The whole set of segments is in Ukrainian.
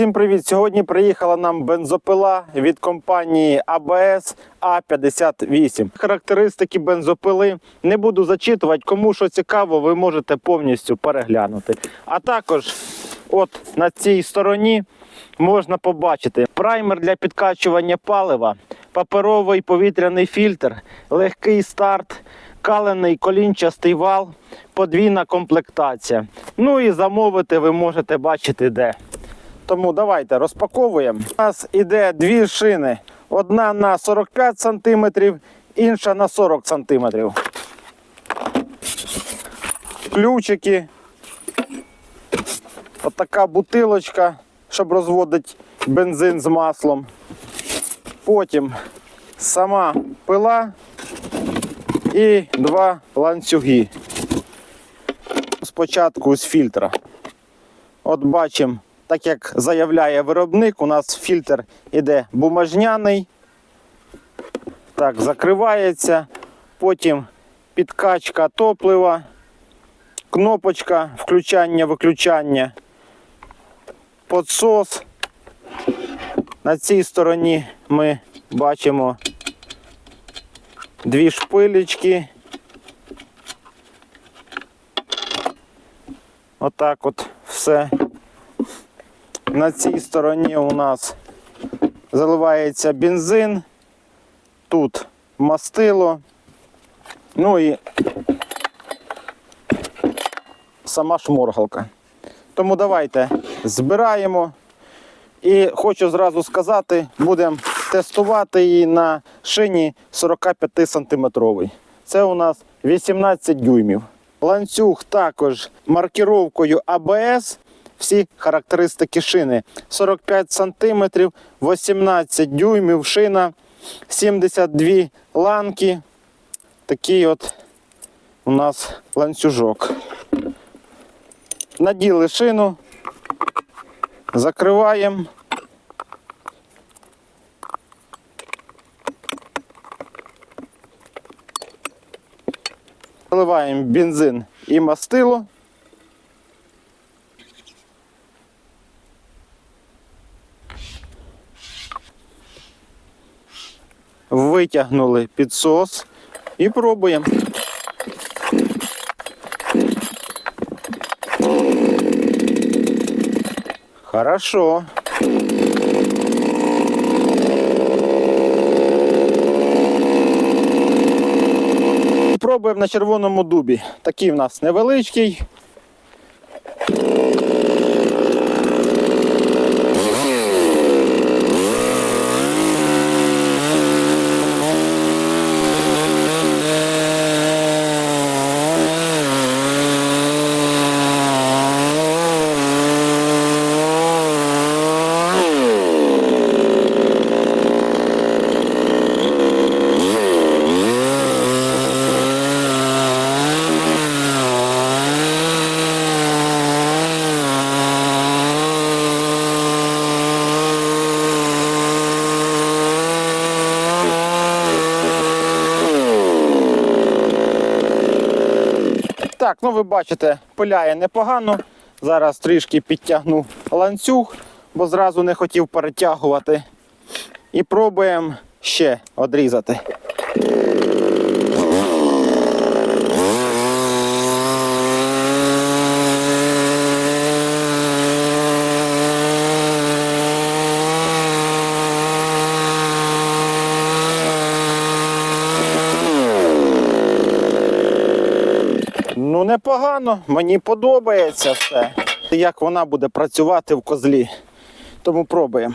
Всім привіт! Сьогодні приїхала нам бензопила від компанії ABS A58. Характеристики бензопили не буду зачитувати. Кому що цікаво, ви можете повністю переглянути. А також, от на цій стороні можна побачити праймер для підкачування палива, паперовий повітряний фільтр, легкий старт, калений колінчастий вал, подвійна комплектація. Ну і замовити ви можете бачити де. Тому давайте розпаковуємо. У нас іде дві шини. Одна на 45 см, інша на 40 см. Ключики. Отака бутилочка, щоб розводити бензин з маслом. Потім сама пила і два ланцюги. Спочатку з фільтра. От бачимо, так як заявляє виробник, у нас фільтр іде бумажняний. Так, закривається. Потім підкачка топлива, кнопочка включання-виключання, подсос. На цій стороні ми бачимо дві шпилечки. Отак от все. На цій стороні у нас заливається бензин, тут мастило, ну і сама шморгалка. Тому давайте збираємо. І хочу зразу сказати, будемо тестувати її на шині 45 сантиметровий. Це у нас 18 дюймів. Ланцюг також маркіровкою ABS. Всі характеристики шини 45 см, 18 дюймів шина, 72 ланки. Такий от у нас ланцюжок. Наділи шину, закриваємо. Заливаємо бензин і мастило. Витягнули підсос і пробуємо. Хорошо. Пробуємо на червоному дубі. Такий в нас невеличкий. Так, ну ви бачите, пиляє непогано. Зараз трішки підтягну ланцюг, бо зразу не хотів перетягувати. І пробуємо ще одрізати. Ну, непогано, мені подобається все. Як вона буде працювати в козлі. Тому пробуємо.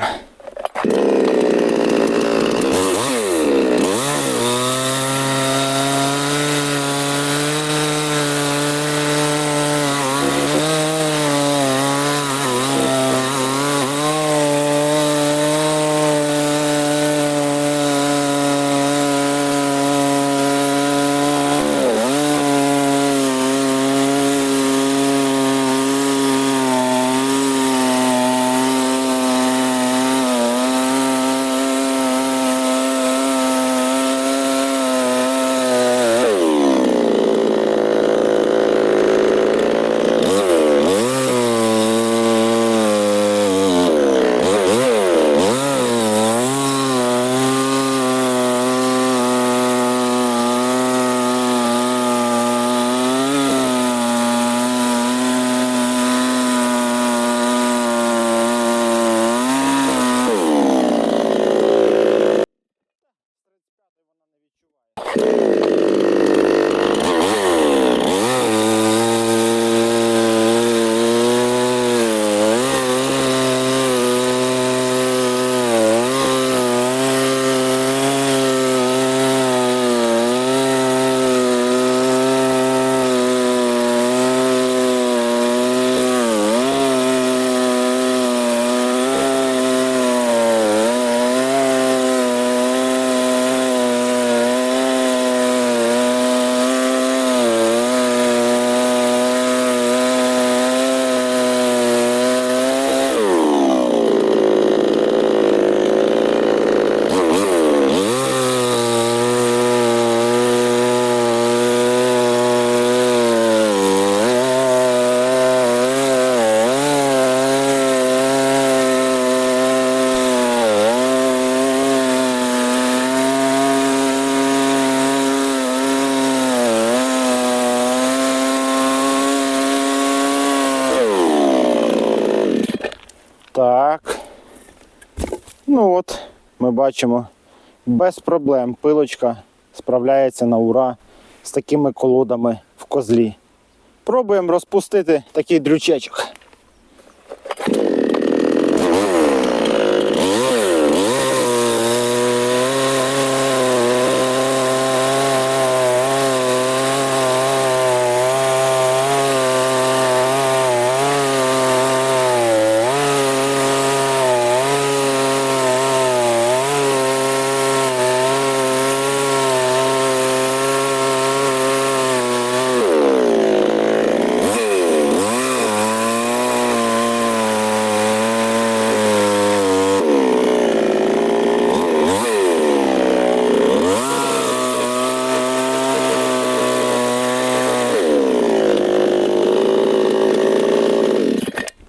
Так. Ну от, ми бачимо, без проблем пилочка справляється на ура з такими колодами в козлі. Пробуємо розпустити такий дрючечок.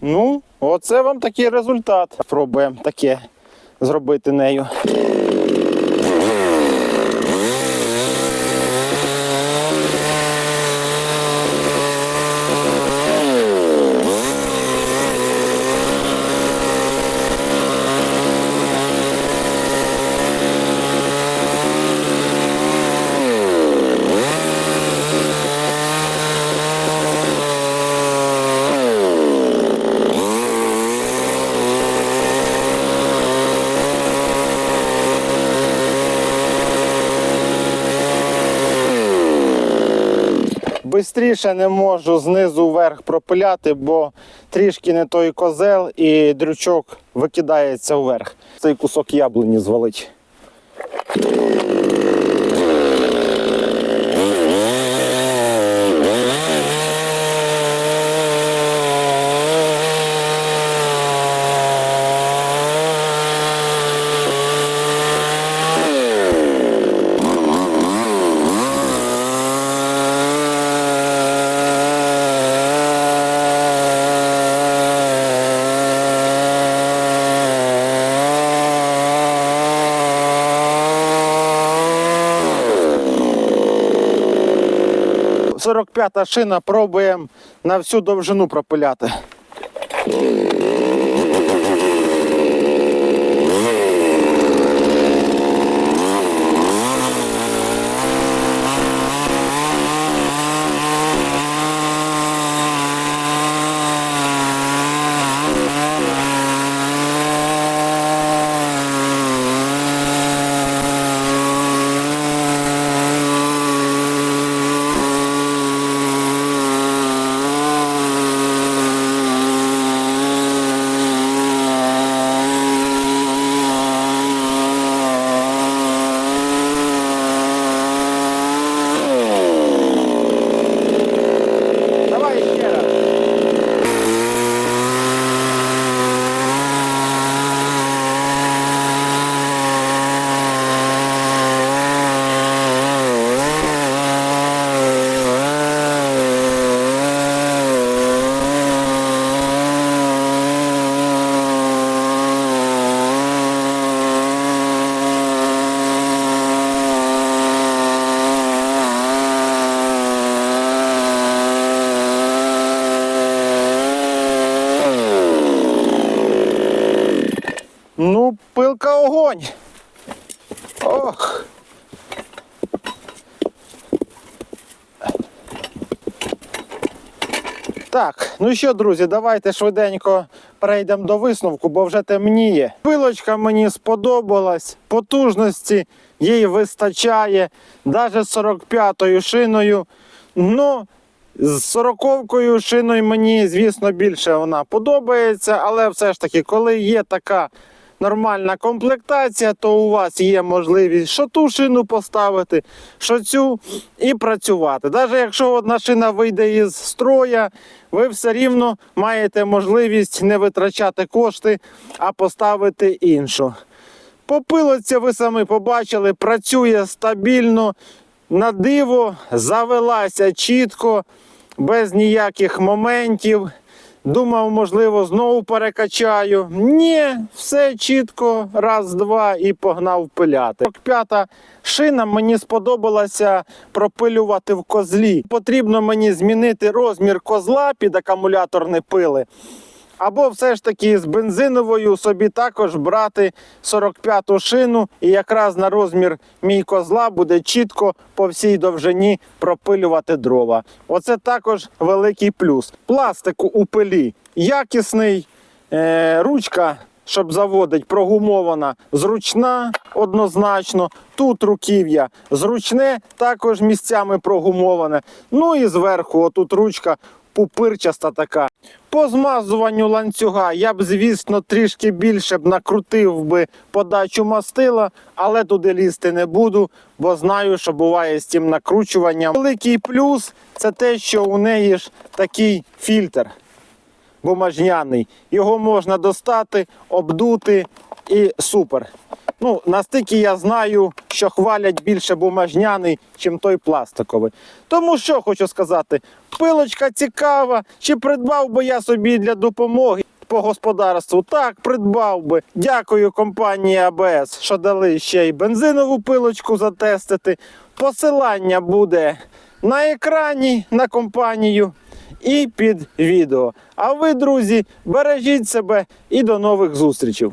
Ну, оце вам такий результат. Пробуємо таке зробити нею. Бистріше не можу знизу вверх пропиляти, бо трішки не той козел і дрючок викидається вверх. Цей кусок яблуні звалить. – 45-та шина пробуємо на всю довжину пропиляти. Давай ще раз. Ну, пилка огонь. Ох. Так, ну що, друзі, давайте швиденько перейдемо до висновку, бо вже темніє. Пилочка мені сподобалась, потужності їй вистачає, навіть з 45-ю шиною. Ну, з 40-кою шиною мені, звісно, більше вона подобається, але все ж таки, коли є така нормальна комплектація, то у вас є можливість що ту шину поставити, що цю і працювати. Навіть якщо одна шина вийде із строя, ви все рівно маєте можливість не витрачати кошти, а поставити іншу. По пилоці ви самі побачили, працює стабільно, на диво, завелася чітко, без ніяких моментів. Думав, можливо, знову перекачаю. Ні, все чітко, раз, два і погнав пиляти. П'ята шина мені сподобалася пропилювати в козлі. Потрібно мені змінити розмір козла під акумуляторні пили. Або все ж таки з бензиновою собі також брати 45-ту шину, і якраз на розмір мій козла буде чітко по всій довжині пропилювати дрова. Оце також великий плюс. Пластику у пилі якісний, е, ручка. Щоб заводить, прогумована, зручна однозначно. Тут руків'я зручне, також місцями прогумоване. Ну і зверху, отут ручка пупирчаста така. По змазуванню ланцюга я б, звісно, трішки більше б накрутив би подачу мастила, але туди лізти не буду, бо знаю, що буває з тим накручуванням. Великий плюс це те, що у неї ж такий фільтр бумажняний. Його можна достати, обдути і супер. Ну, настільки я знаю, що хвалять більше бумажняний, чим той пластиковий. Тому що хочу сказати, пилочка цікава, чи придбав би я собі для допомоги по господарству? Так, придбав би. Дякую компанії АБС, що дали ще й бензинову пилочку затестити. Посилання буде на екрані на компанію і під відео. А ви, друзі, бережіть себе і до нових зустрічей.